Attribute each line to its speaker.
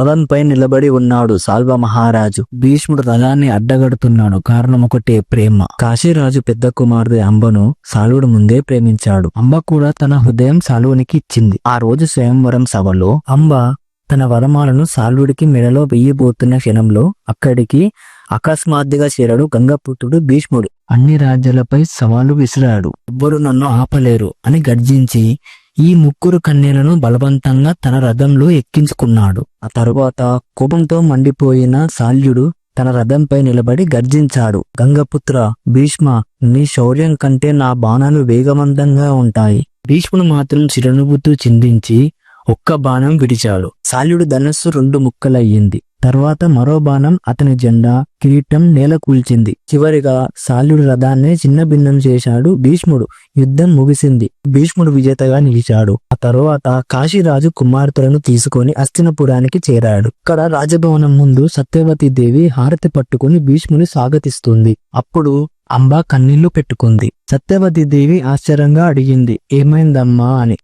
Speaker 1: రథంపై నిలబడి ఉన్నాడు సాల్వ మహారాజు. భీష్ముడు రథాన్ని అడ్డగడుతున్నాడు. కారణం ఒకటే ప్రేమ. కాశీరాజు పెద్ద కుమారుడు అంబను సాలువుడు ముందే ప్రేమించాడు. అంబ కూడా తన హృదయం సాలువునికి ఇచ్చింది. ఆ రోజు స్వయంవరం సభలో అంబ తన వరమాలను సాల్వుడికి మెడలో వెయ్యబోతున్న క్షణంలో అక్కడికి అకస్మాత్తుగా చేరాడు గంగపుత్రుడు భీష్ముడు. అన్ని రాజ్యాలపై సవాలు విసిరాడు. ఎవ్వరు నన్ను ఆపలేరు అని గర్జించి ఈ ముగ్గురు కన్యలను బలవంతంగా తన రథంలో ఎక్కించుకున్నాడు. ఆ తరువాత కోపంతో మండిపోయిన శాల్యుడు తన రథంపై నిలబడి గర్జించాడు. గంగపుత్ర భీష్మ నీ శౌర్యం కంటే నా బాణాలు వేగవంతంగా ఉంటాయి భీష్ముడు మాత్రం చిరనుభూతూ చిందించి ఒక్క బాణం విడిచాడు. శాల్యుడు ధనస్సు రెండు ముక్కలయ్యింది. తర్వాత మరో బాణం అతని జెండా కిరీటం నేల కూల్చింది. చివరిగా శాల్యుడు రథాన్ని చిన్న భిన్నం చేశాడు భీష్ముడు. యుద్ధం ముగిసింది. భీష్ముడు విజేతగా నిలిచాడు. ఆ తరువాత కాశీరాజు కుమార్తెలను తీసుకొని అస్తినపురానికి చేరాడు. ఇక్కడ రాజభవనం ముందు సత్యవతి దేవి హారతి పట్టుకుని భీష్ముని స్వాగతిస్తుంది. అప్పుడు అంబా కన్నీళ్ళు పెట్టుకుంది. సత్యవతి దేవి ఆశ్చర్యంగా అడిగింది ఏమైందమ్మా అని.